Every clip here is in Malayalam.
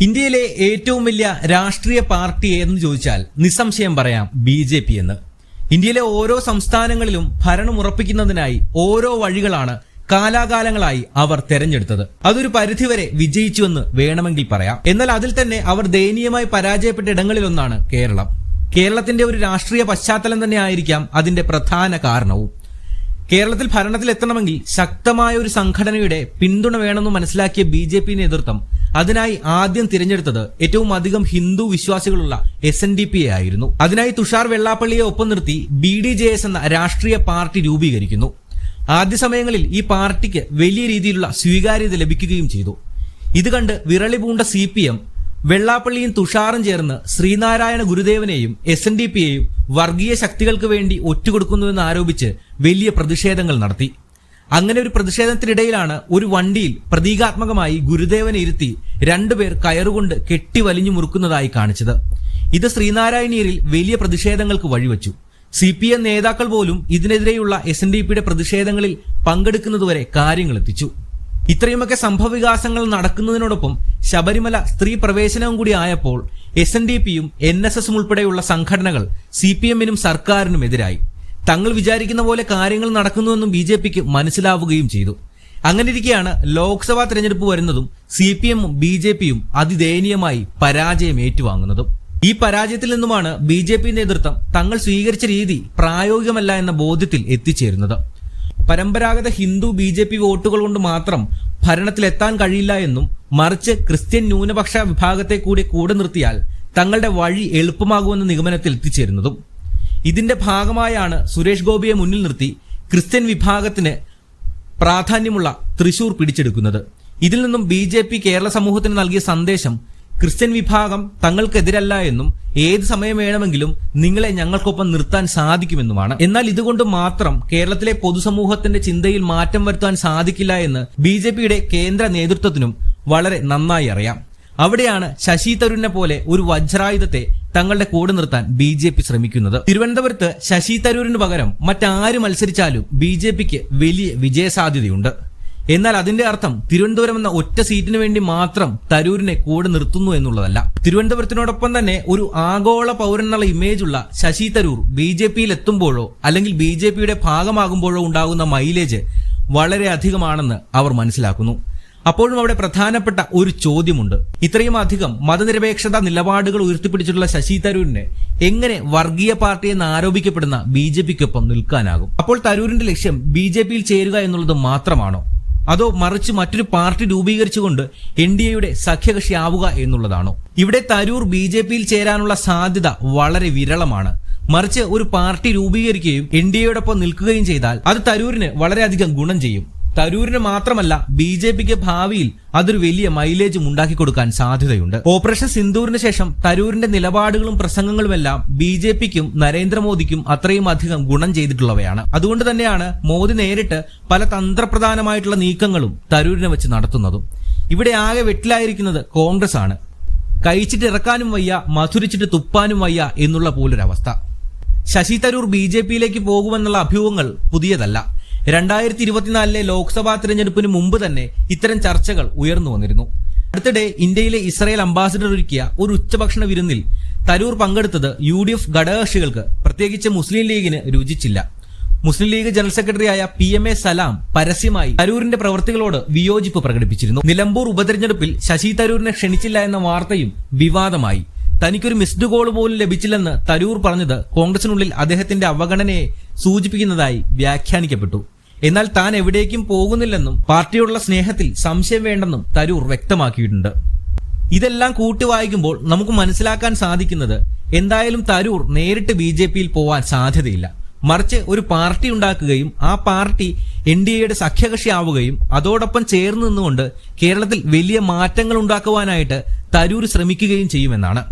ഇന്ത്യയിലെ ഏറ്റവും വലിയ രാഷ്ട്രീയ പാർട്ടി എന്ന് ചോദിച്ചാൽ നിസ്സംശയം പറയാം ബി ജെ പി എന്ന്. ഇന്ത്യയിലെ ഓരോ സംസ്ഥാനങ്ങളിലും ഭരണം ഉറപ്പിക്കുന്നതിനായി ഓരോ വഴികളാണ് കാലാകാലങ്ങളായി അവർ തെരഞ്ഞെടുത്തത്. അതൊരു പരിധിവരെ വിജയിച്ചുവെന്ന് വേണമെങ്കിൽ പറയാം. എന്നാൽ അതിൽ തന്നെ അവർ ദയനീയമായി പരാജയപ്പെട്ട ഇടങ്ങളിലൊന്നാണ് കേരളം. കേരളത്തിന്റെ ഒരു രാഷ്ട്രീയ പശ്ചാത്തലം തന്നെ ആയിരിക്കാം അതിന്റെ പ്രധാന കാരണവും. കേരളത്തിൽ ഭരണത്തിൽ എത്തണമെങ്കിൽ ശക്തമായ ഒരു സംഘടനയുടെ പിന്തുണ വേണമെന്ന് മനസ്സിലാക്കിയ ബി നേതൃത്വം അതിനായി ആദ്യം തിരഞ്ഞെടുത്തത് ഏറ്റവും അധികം ഹിന്ദു വിശ്വാസികളുള്ള എസ് എൻ ഡി പി എ ആയിരുന്നു. അതിനായി തുഷാർ വെള്ളാപ്പള്ളിയെ ഒപ്പം നിർത്തി ബി ഡി ജെ എസ് എന്ന രാഷ്ട്രീയ പാർട്ടി രൂപീകരിക്കുന്നു. ആദ്യ സമയങ്ങളിൽ ഈ പാർട്ടിക്ക് വലിയ രീതിയിലുള്ള സ്വീകാര്യത ലഭിക്കുകയും ചെയ്തു. ഇത് കണ്ട് വിരളി പൂണ്ട സി പി എം വെള്ളാപ്പള്ളിയും തുഷാറും ചേർന്ന് ശ്രീനാരായണ ഗുരുദേവനെയും എസ് എൻ ഡി പിയെയും വർഗീയ ശക്തികൾക്ക് വേണ്ടി ഒറ്റുകൊടുക്കുന്നുവെന്ന് ആരോപിച്ച് വലിയ പ്രതിഷേധങ്ങൾ നടത്തി. അങ്ങനെ ഒരു പ്രതിഷേധത്തിനിടയിലാണ് ഒരു വണ്ടിയിൽ പ്രതീകാത്മകമായി ഗുരുദേവനെ ഇരുത്തി രണ്ടുപേർ കയറുകൊണ്ട് കെട്ടി വലിഞ്ഞു മുറുക്കുന്നതായി കാണിച്ചത്. ഇത് ശ്രീനാരായണീയരിൽ വലിയ പ്രതിഷേധങ്ങൾക്ക് വഴിവെച്ചു. സി പി എം നേതാക്കൾ പോലും ഇതിനെതിരെയുള്ള എസ് എൻ ഡി പിയുടെ പ്രതിഷേധങ്ങളിൽ പങ്കെടുക്കുന്നതുവരെ കാര്യങ്ങൾ എത്തിച്ചു ഇത്രയുമൊക്കെ സംഭവവികാസങ്ങൾ നടക്കുന്നതിനോടൊപ്പം ശബരിമല സ്ത്രീ പ്രവേശനവും കൂടി ആയപ്പോൾ എസ് എൻ ഡി പിയും എൻ എസ് എസും ഉൾപ്പെടെയുള്ള സംഘടനകൾ സി പി എമ്മിനും സർക്കാരിനും എതിരായി. തങ്ങൾ വിചാരിക്കുന്ന പോലെ കാര്യങ്ങൾ നടക്കുന്നുവെന്നും ബി ജെ പിക്ക് മനസ്സിലാവുകയും ചെയ്തു. അങ്ങനെ ഇരിക്കെയാണ് ലോക്സഭാ തെരഞ്ഞെടുപ്പ് വരുന്നതും സി പി എമ്മും ബി ജെ പിയും അതിദയനീയമായി പരാജയം ഏറ്റുവാങ്ങുന്നതും. ഈ പരാജയത്തിൽ നിന്നുമാണ് ബി ജെ പി നേതൃത്വം തങ്ങൾ സ്വീകരിച്ച രീതി പ്രായോഗികമല്ല എന്ന ബോധ്യത്തിൽ എത്തിച്ചേരുന്നത്. പരമ്പരാഗത ഹിന്ദു ബി ജെ പി വോട്ടുകൾ കൊണ്ട് മാത്രം ഭരണത്തിലെത്താൻ കഴിയില്ല എന്നും മറിച്ച് ക്രിസ്ത്യൻ ന്യൂനപക്ഷ വിഭാഗത്തെ കൂടി കൂടെ നിർത്തിയാൽ തങ്ങളുടെ വഴി എളുപ്പമാകുമെന്ന നിഗമനത്തിൽ എത്തിച്ചേരുന്നതും. ഇതിന്റെ ഭാഗമായാണ് സുരേഷ് ഗോപിയെ മുന്നിൽ നിർത്തി ക്രിസ്ത്യൻ വിഭാഗത്തിന് പ്രാധാന്യമുള്ള തൃശൂർ പിടിച്ചെടുക്കുന്നത്. ഇതിൽ നിന്നും ബി ജെ പി കേരള സമൂഹത്തിന് നൽകിയ സന്ദേശം ക്രിസ്ത്യൻ വിഭാഗം തങ്ങൾക്കെതിരല്ല എന്നും ഏത് സമയം വേണമെങ്കിലും നിങ്ങളെ ഞങ്ങൾക്കൊപ്പം നിർത്താൻ സാധിക്കുമെന്നുമാണ്. എന്നാൽ ഇതുകൊണ്ട് മാത്രം കേരളത്തിലെ പൊതുസമൂഹത്തിന്റെ ചിന്തയിൽ മാറ്റം വരുത്താൻ സാധിക്കില്ല എന്ന് ബി ജെ പിയുടെ കേന്ദ്ര നേതൃത്വത്തിനും വളരെ നന്നായി അറിയാം. അവിടെയാണ് ശശി തരൂരിനെ പോലെ ഒരു വജ്രായുധത്തെ തങ്ങളുടെ കൂടെ നിർത്താൻ ബി ജെ പി ശ്രമിക്കുന്നത്. തിരുവനന്തപുരത്ത് ശശി തരൂരിന് പകരം മറ്റാര് മത്സരിച്ചാലും ബി ജെ പിക്ക് വലിയ വിജയസാധ്യതയുണ്ട്. എന്നാൽ അതിന്റെ അർത്ഥം തിരുവനന്തപുരം എന്ന ഒറ്റ സീറ്റിന് വേണ്ടി മാത്രം തരൂരിനെ കൂടെ നിർത്തുന്നു എന്നുള്ളതല്ല. തിരുവനന്തപുരത്തിനോടൊപ്പം തന്നെ ഒരു ആഗോള പൗരൻ എന്നുള്ള ഇമേജുള്ള ശശി തരൂർ ബി ജെ പിയിൽ എത്തുമ്പോഴോ അല്ലെങ്കിൽ ബി ജെ പിയുടെ ഭാഗമാകുമ്പോഴോ ഉണ്ടാകുന്ന മൈലേജ് വളരെയധികമാണെന്ന് അവർ മനസ്സിലാക്കുന്നു. അപ്പോഴും അവിടെ പ്രധാനപ്പെട്ട ഒരു ചോദ്യമുണ്ട്. ഇത്രയും അധികം മതനിരപേക്ഷത നിലപാടുകൾ ഉയർത്തിപ്പിടിച്ചിട്ടുള്ള ശശി തരൂരിനെ എങ്ങനെ വർഗീയ പാർട്ടി എന്ന് ആരോപിക്കപ്പെടുന്ന ബി ജെ പിക്കൊപ്പം നിൽക്കാനാകും? അപ്പോൾ തരൂരിന്റെ ലക്ഷ്യം ബി ജെ പിയിൽ ചേരുക എന്നുള്ളത് മാത്രമാണോ? അതോ മറിച്ച് മറ്റൊരു പാർട്ടി രൂപീകരിച്ചുകൊണ്ട് എൻ ഡി എയുടെ സഖ്യകക്ഷിയാവുക എന്നുള്ളതാണോ? ഇവിടെ തരൂർ ബി ജെ പിയിൽ ചേരാനുള്ള സാധ്യത വളരെ വിരളമാണ്. മറിച്ച് ഒരു പാർട്ടി രൂപീകരിക്കുകയും എൻ ഡി എയോടൊപ്പം നിൽക്കുകയും ചെയ്താൽ അത് തരൂരിന് വളരെയധികം ഗുണം ചെയ്യും. തരൂരിന് മാത്രമല്ല ബി ജെ പിക്ക് ഭാവിയിൽ അതൊരു വലിയ മൈലേജും ഉണ്ടാക്കി കൊടുക്കാൻ സാധ്യതയുണ്ട്. ഓപ്പറേഷൻ സിന്ദൂറിന് ശേഷം തരൂരിന്റെ നിലപാടുകളും പ്രസംഗങ്ങളുമെല്ലാം ബി ജെ പിക്കും നരേന്ദ്രമോദിക്കും അത്രയും അധികം ഗുണം ചെയ്തിട്ടുള്ളവയാണ്. അതുകൊണ്ട് തന്നെയാണ് മോദി നേരിട്ട് പല തന്ത്രപ്രധാനമായിട്ടുള്ള നീക്കങ്ങളും തരൂരിനെ വെച്ച് നടത്തുന്നതും. ഇവിടെ ആകെ വെട്ടിലായിരിക്കുന്നത് കോൺഗ്രസ് ആണ് കഴിച്ചിട്ട് ഇറക്കാനും വയ്യ മധുരിച്ചിട്ട് തുപ്പാനും വയ്യ എന്നുള്ള പോലൊരവസ്ഥ. ശശി തരൂർ ബി ജെ പിയിലേക്ക് പോകുമെന്നുള്ള അഭ്യൂഹങ്ങൾ പുതിയതല്ല. രണ്ടായിരത്തി ഇരുപത്തിനാലിലെ ലോക്സഭാ തിരഞ്ഞെടുപ്പിന് മുമ്പ് തന്നെ ഇത്തരം ചർച്ചകൾ ഉയർന്നു വന്നിരുന്നു. അടുത്തിടെ ഇന്ത്യയിലെ ഇസ്രായേൽ അംബാസിഡർ ഒരുക്കിയ ഒരു ഉച്ചഭക്ഷണ വിരുന്നിൽ തരൂർ പങ്കെടുത്തത് യു ഡി എഫ് ഘടകകക്ഷികൾക്ക് പ്രത്യേകിച്ച് മുസ്ലിം ലീഗിന് രുചിച്ചില്ല. മുസ്ലിം ലീഗ് ജനറൽ സെക്രട്ടറിയായ പി എം എ സലാം പരസ്യമായി തരൂരിന്റെ പ്രവർത്തികളോട് വിയോജിപ്പ് പ്രകടിപ്പിച്ചിരുന്നു. നിലമ്പൂർ ഉപതെരഞ്ഞെടുപ്പിൽ ശശി തരൂരിനെ ക്ഷണിച്ചില്ല എന്ന വാർത്തയും വിവാദമായി. തനിക്കൊരു മിസ്ഡ് കോൾ പോലും ലഭിച്ചില്ലെന്ന് തരൂർ പറഞ്ഞത് കോൺഗ്രസിനുള്ളിൽ അദ്ദേഹത്തിന്റെ അവഗണനയെ സൂചിപ്പിക്കുന്നതായി വ്യാഖ്യാനിക്കപ്പെട്ടു. എന്നാൽ താൻ എവിടേക്കും പോകുന്നില്ലെന്നും പാർട്ടിയോടുള്ള സ്നേഹത്തിൽ സംശയം വേണ്ടെന്നും തരൂർ വ്യക്തമാക്കിയിട്ടുണ്ട്. ഇതെല്ലാം കൂട്ടി വായിക്കുമ്പോൾ നമുക്ക് മനസ്സിലാക്കാൻ സാധിക്കുന്നത് എന്തായാലും തരൂർ നേരിട്ട് ബി ജെ പിയിൽ പോവാൻ സാധ്യതയില്ല. മറിച്ച് ഒരു പാർട്ടി ഉണ്ടാക്കുകയും ആ പാർട്ടി എൻ ഡി എയുടെ സഖ്യകക്ഷി ആവുകയും അതോടൊപ്പം ചേർന്ന് നിന്നുകൊണ്ട് കേരളത്തിൽ വലിയ മാറ്റങ്ങൾ ഉണ്ടാക്കുവാനായിട്ട് തരൂർ ശ്രമിക്കുകയും ചെയ്യുമെന്നാണ്.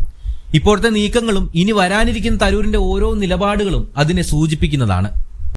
ഇപ്പോഴത്തെ നീക്കങ്ങളും ഇനി വരാനിരിക്കുന്ന തരൂരിന്റെ ഓരോ നിലപാടുകളും അതിനെ സൂചിപ്പിക്കുന്നതാണ്.